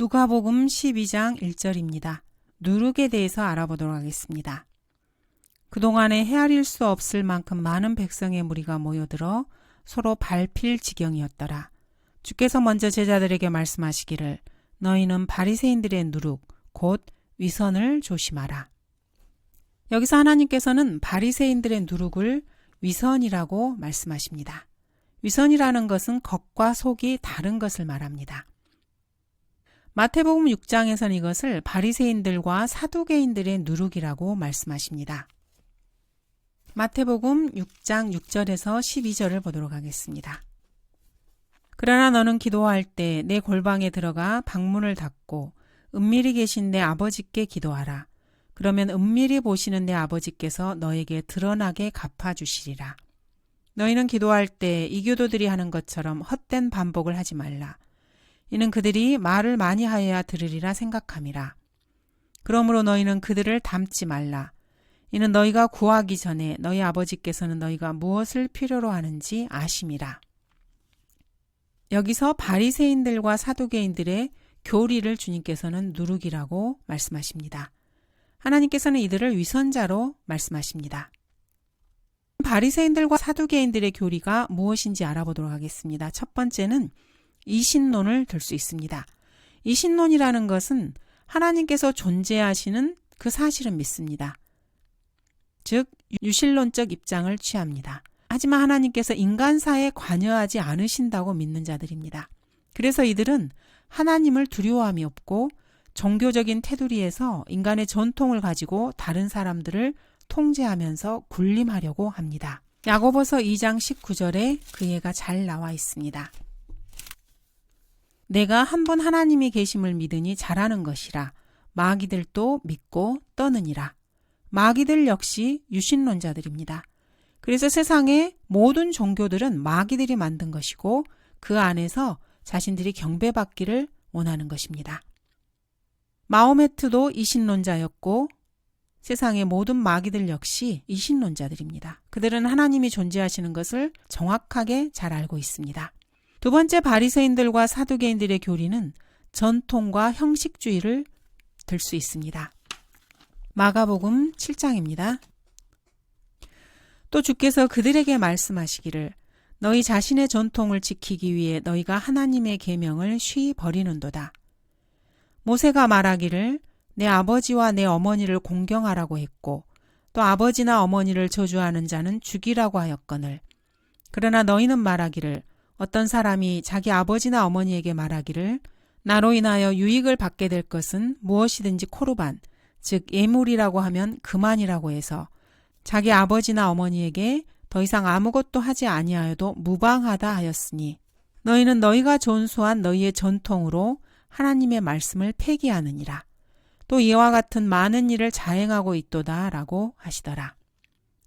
누가복음 12장 1절입니다. 누룩에 대해서 알아보도록 하겠습니다. 그동안에 헤아릴 수 없을 만큼 많은 백성의 무리가 모여들어 서로 밟힐 지경이었더라. 주께서 먼저 제자들에게 말씀하시기를 너희는 바리새인들의 누룩 곧 위선을 조심하라. 여기서 하나님께서는 바리새인들의 누룩을 위선이라고 말씀하십니다. 위선이라는 것은 겉과 속이 다른 것을 말합니다. 마태복음 6장에서는 이것을 바리새인들과 사두개인들의 누룩이라고 말씀하십니다. 마태복음 6장 6절에서 12절을 보도록 하겠습니다. 그러나 너는 기도할 때 내 골방에 들어가 방문을 닫고 은밀히 계신 내 아버지께 기도하라. 그러면 은밀히 보시는 내 아버지께서 너에게 드러나게 갚아주시리라. 너희는 기도할 때 이교도들이 하는 것처럼 헛된 반복을 하지 말라. 이는 그들이 말을 많이 하여야 들으리라 생각함이라. 그러므로 너희는 그들을 닮지 말라. 이는 너희가 구하기 전에 너희 아버지께서는 너희가 무엇을 필요로 하는지 아심이라. 여기서 바리새인들과 사두개인들의 교리를 주님께서는 누룩이라고 말씀하십니다. 하나님께서는 이들을 위선자로 말씀하십니다. 바리새인들과 사두개인들의 교리가 무엇인지 알아보도록 하겠습니다. 첫 번째는 이신론을 들 수 있습니다. 이신론이라는 것은 하나님께서 존재하시는 그 사실은 믿습니다. 즉 유실론적 입장을 취합니다. 하지만 하나님께서 인간사에 관여하지 않으신다고 믿는 자들입니다. 그래서 이들은 하나님을 두려워함이 없고 종교적인 테두리에서 인간의 전통을 가지고 다른 사람들을 통제하면서 군림하려고 합니다. 야고보서 2장 19절에 그 예가 잘 나와 있습니다. 내가 한 번 하나님이 계심을 믿으니 잘하는 것이라 마귀들도 믿고 떠느니라. 마귀들 역시 유신론자들입니다. 그래서 세상의 모든 종교들은 마귀들이 만든 것이고 그 안에서 자신들이 경배받기를 원하는 것입니다. 마호메트도 이신론자였고 세상의 모든 마귀들 역시 이신론자들입니다. 그들은 하나님이 존재하시는 것을 정확하게 잘 알고 있습니다. 두 번째 바리새인들과 사두개인들의 교리는 전통과 형식주의를 들 수 있습니다. 마가복음 7장입니다. 또 주께서 그들에게 말씀하시기를 너희 자신의 전통을 지키기 위해 너희가 하나님의 계명을 쉬 버리는도다. 모세가 말하기를 내 아버지와 내 어머니를 공경하라고 했고 또 아버지나 어머니를 저주하는 자는 죽이라고 하였거늘 그러나 너희는 말하기를 어떤 사람이 자기 아버지나 어머니에게 말하기를 나로 인하여 유익을 받게 될 것은 무엇이든지 코르반 즉 예물이라고 하면 그만이라고 해서 자기 아버지나 어머니에게 더 이상 아무것도 하지 아니하여도 무방하다 하였으니 너희는 너희가 존수한 너희의 전통으로 하나님의 말씀을 폐기하느니라. 또 이와 같은 많은 일을 자행하고 있도다 라고 하시더라.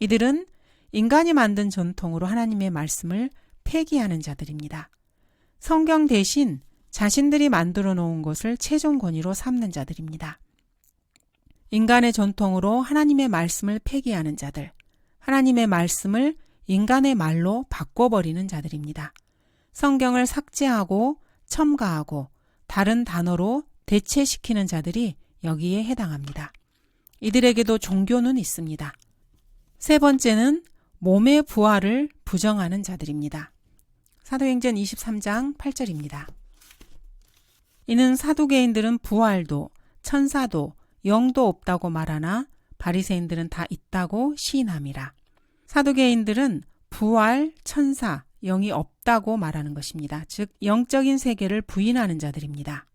이들은 인간이 만든 전통으로 하나님의 말씀을 폐기하는 자들입니다. 성경 대신 자신들이 만들어 놓은 것을 최종 권위로 삼는 자들입니다. 인간의 전통으로 하나님의 말씀을 폐기하는 자들, 하나님의 말씀을 인간의 말로 바꿔버리는 자들입니다. 성경을 삭제하고 첨가하고 다른 단어로 대체시키는 자들이 여기에 해당합니다. 이들에게도 종교는 있습니다. 세 번째는 몸의 부활을 부정하는 자들입니다. 사도행전 23장 8절입니다. 이는 사도개인들은 부활도 천사도 영도 없다고 말하나 바리새인들은 다 있다고 시인함이라. 사도개인들은 부활, 천사, 영이 없다고 말하는 것입니다. 즉 영적인 세계를 부인하는 자들입니다.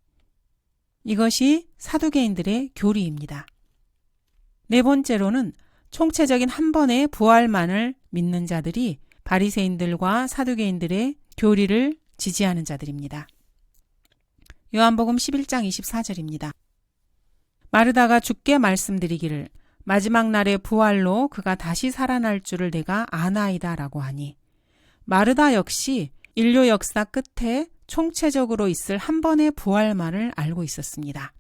이것이 사두개인들의 교리입니다. 네 번째로는 총체적인 한 번의 부활만을 믿는 자들이 바리새인들과 사두개인들의 교리를 지지하는 자들입니다. 요한복음 11장 24절입니다. 마르다가 죽게 말씀드리기를 마지막 날의 부활로 그가 다시 살아날 줄을 내가 아나이다라고 하니 마르다 역시 인류 역사 끝에 총체적으로 있을 한 번의 부활만을 알고 있었습니다.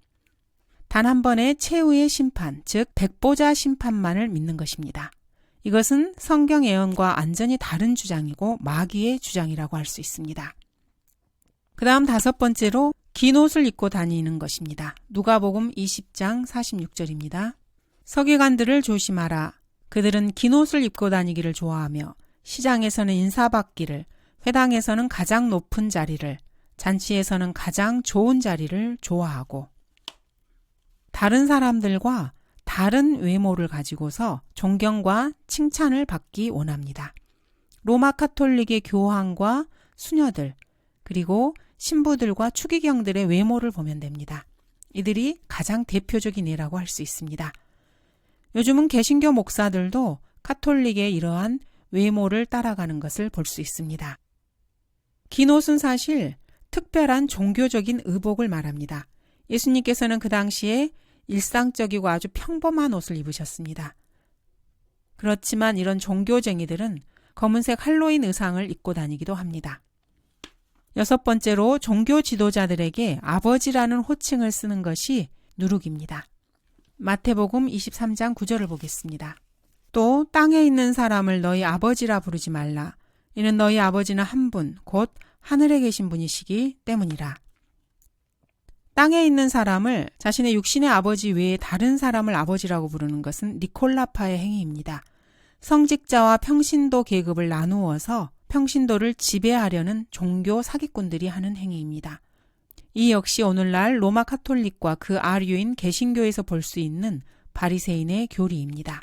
단 한 번의 최후의 심판, 즉 백보자 심판만을 믿는 것입니다. 이것은 성경 예언과 완전히 다른 주장이고 마귀의 주장이라고 할 수 있습니다. 그 다음 다섯 번째로 긴 옷을 입고 다니는 것입니다. 누가복음 20장 46절입니다. 서기관들을 조심하라. 그들은 긴 옷을 입고 다니기를 좋아하며 시장에서는 인사받기를, 회당에서는 가장 높은 자리를, 잔치에서는 가장 좋은 자리를 좋아하고 다른 사람들과 다른 외모를 가지고서 존경과 칭찬을 받기 원합니다. 로마 카톨릭의 교황과 수녀들, 그리고 신부들과 추기경들의 외모를 보면 됩니다. 이들이 가장 대표적인 예라고 할 수 있습니다. 요즘은 개신교 목사들도 카톨릭의 이러한 외모를 따라가는 것을 볼 수 있습니다. 긴 옷은 사실 특별한 종교적인 의복을 말합니다. 예수님께서는 그 당시에 일상적이고 아주 평범한 옷을 입으셨습니다. 그렇지만 이런 종교쟁이들은 검은색 할로윈 의상을 입고 다니기도 합니다. 여섯 번째로 종교 지도자들에게 아버지라는 호칭을 쓰는 것이 누룩입니다. 마태복음 23장 9절을 보겠습니다. 또 땅에 있는 사람을 너희 아버지라 부르지 말라. 이는 너희 아버지는 한 분, 곧 하늘에 계신 분이시기 때문이라. 땅에 있는 사람을 자신의 육신의 아버지 외에 다른 사람을 아버지라고 부르는 것은 니콜라파의 행위입니다. 성직자와 평신도 계급을 나누어서 평신도를 지배하려는 종교 사기꾼들이 하는 행위입니다. 이 역시 오늘날 로마 카톨릭과 그 아류인 개신교에서 볼 수 있는 바리새인의 교리입니다.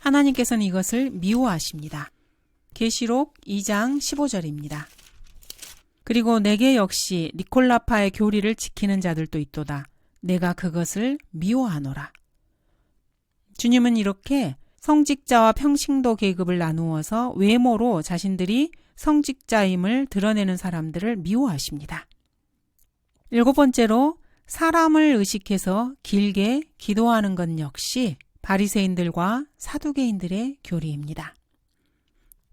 하나님께서는 이것을 미워하십니다. 계시록 2장 15절입니다. 그리고 내게 역시 니콜라파의 교리를 지키는 자들도 있도다. 내가 그것을 미워하노라. 주님은 이렇게 성직자와 평신도 계급을 나누어서 외모로 자신들이 성직자임을 드러내는 사람들을 미워하십니다. 일곱 번째로 사람을 의식해서 길게 기도하는 것 역시 바리새인들과 사두개인들의 교리입니다.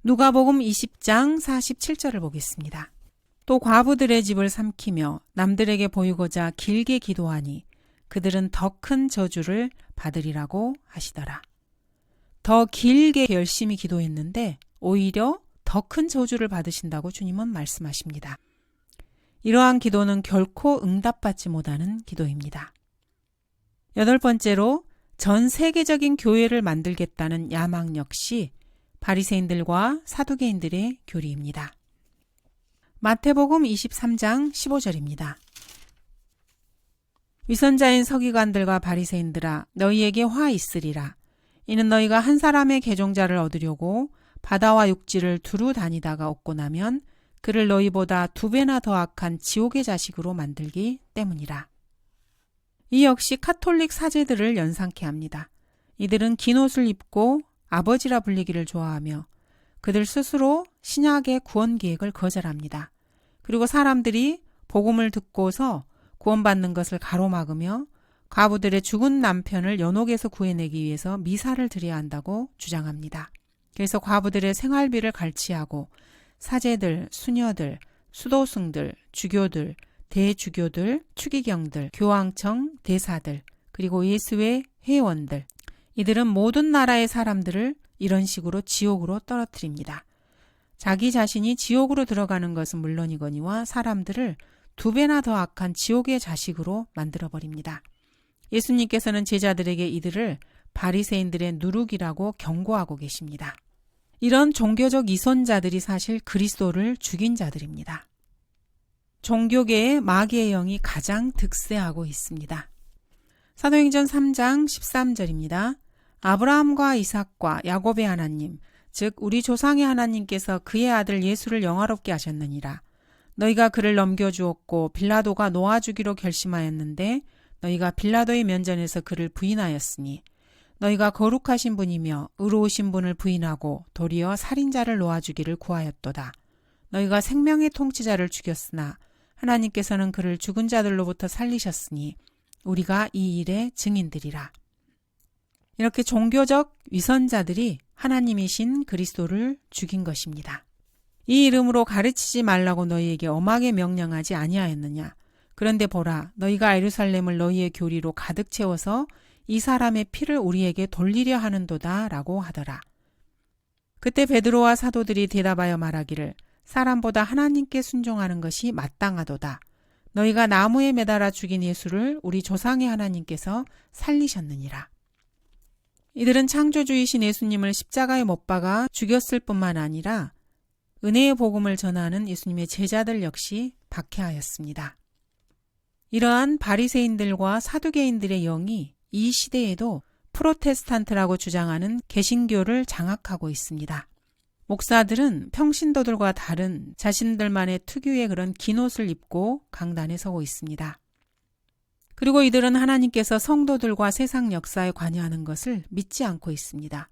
누가복음 20장 47절을 보겠습니다. 또 과부들의 집을 삼키며 남들에게 보이고자 길게 기도하니 그들은 더 큰 저주를 받으리라고 하시더라. 더 길게 열심히 기도했는데 오히려 더 큰 저주를 받으신다고 주님은 말씀하십니다. 이러한 기도는 결코 응답받지 못하는 기도입니다. 여덟 번째로 전 세계적인 교회를 만들겠다는 야망 역시 바리새인들과 사두개인들의 교리입니다. 마태복음 23장 15절입니다. 위선자인 서기관들과 바리새인들아 너희에게 화 있으리라 이는 너희가 한 사람의 개종자를 얻으려고 바다와 육지를 두루 다니다가 얻고 나면 그를 너희보다 두 배나 더 악한 지옥의 자식으로 만들기 때문이라. 이 역시 카톨릭 사제들을 연상케 합니다. 이들은 긴 옷을 입고 아버지라 불리기를 좋아하며 그들 스스로 신약의 구원 계획을 거절합니다. 그리고 사람들이 복음을 듣고서 구원받는 것을 가로막으며 과부들의 죽은 남편을 연옥에서 구해내기 위해서 미사를 드려야 한다고 주장합니다. 그래서 과부들의 생활비를 갈취하고 사제들, 수녀들, 수도승들, 주교들, 대주교들, 추기경들, 교황청, 대사들, 그리고 예수의 회원들, 이들은 모든 나라의 사람들을 이런 식으로 지옥으로 떨어뜨립니다. 자기 자신이 지옥으로 들어가는 것은 물론이거니와 사람들을 두 배나 더 악한 지옥의 자식으로 만들어 버립니다. 예수님께서는 제자들에게 이들을 바리새인들의 누룩이라고 경고하고 계십니다. 이런 종교적 이선자들이 사실 그리스도를 죽인 자들입니다. 종교계의 마귀의 영이 가장 득세하고 있습니다. 사도행전 3장 13절입니다. 아브라함과 이삭과 야곱의 하나님, 즉 우리 조상의 하나님께서 그의 아들 예수를 영화롭게 하셨느니라. 너희가 그를 넘겨주었고 빌라도가 놓아주기로 결심하였는데 너희가 빌라도의 면전에서 그를 부인하였으니 너희가 거룩하신 분이며 의로우신 분을 부인하고 도리어 살인자를 놓아주기를 구하였도다. 너희가 생명의 통치자를 죽였으나 하나님께서는 그를 죽은 자들로부터 살리셨으니 우리가 이 일의 증인들이라. 이렇게 종교적 위선자들이 하나님이신 그리스도를 죽인 것입니다. 이 이름으로 가르치지 말라고 너희에게 엄하게 명령하지 아니하였느냐? 그런데 보라, 너희가 예루살렘을 너희의 교리로 가득 채워서 이 사람의 피를 우리에게 돌리려 하는도다 라고 하더라. 그때 베드로와 사도들이 대답하여 말하기를 사람보다 하나님께 순종하는 것이 마땅하도다. 너희가 나무에 매달아 죽인 예수를 우리 조상의 하나님께서 살리셨느니라. 이들은 창조주이신 예수님을 십자가에 못 박아 죽였을 뿐만 아니라 은혜의 복음을 전하는 예수님의 제자들 역시 박해하였습니다. 이러한 바리새인들과 사두개인들의 영이 이 시대에도 프로테스탄트라고 주장하는 개신교를 장악하고 있습니다. 목사들은 평신도들과 다른 자신들만의 특유의 그런 긴 옷을 입고 강단에 서고 있습니다. 그리고 이들은 하나님께서 성도들과 세상 역사에 관여하는 것을 믿지 않고 있습니다.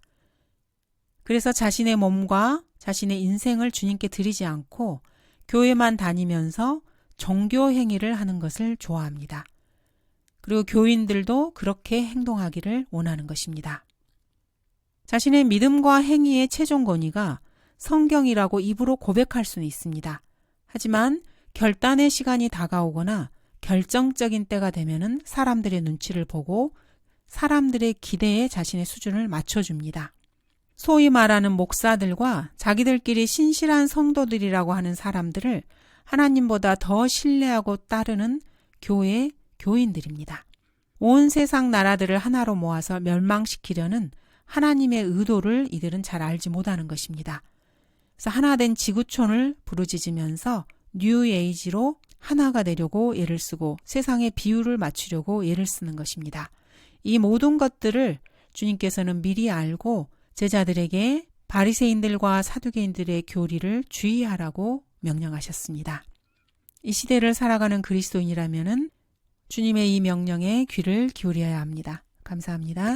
그래서 자신의 몸과 자신의 인생을 주님께 드리지 않고 교회만 다니면서 종교 행위를 하는 것을 좋아합니다. 그리고 교인들도 그렇게 행동하기를 원하는 것입니다. 자신의 믿음과 행위의 최종 권위가 성경이라고 입으로 고백할 수는 있습니다. 하지만 결단의 시간이 다가오거나 결정적인 때가 되면은 사람들의 눈치를 보고 사람들의 기대에 자신의 수준을 맞춰줍니다. 소위 말하는 목사들과 자기들끼리 신실한 성도들이라고 하는 사람들을 하나님보다 더 신뢰하고 따르는 교회 교인들입니다. 온 세상 나라들을 하나로 모아서 멸망시키려는 하나님의 의도를 이들은 잘 알지 못하는 것입니다. 그래서 하나된 지구촌을 부르짖으면서 뉴 에이지로 하나가 되려고 예를 쓰고 세상의 비율을 맞추려고 예를 쓰는 것입니다. 이 모든 것들을 주님께서는 미리 알고 제자들에게 바리새인들과 사두개인들의 교리를 주의하라고 명령하셨습니다. 이 시대를 살아가는 그리스도인이라면은 주님의 이 명령에 귀를 기울여야 합니다. 감사합니다.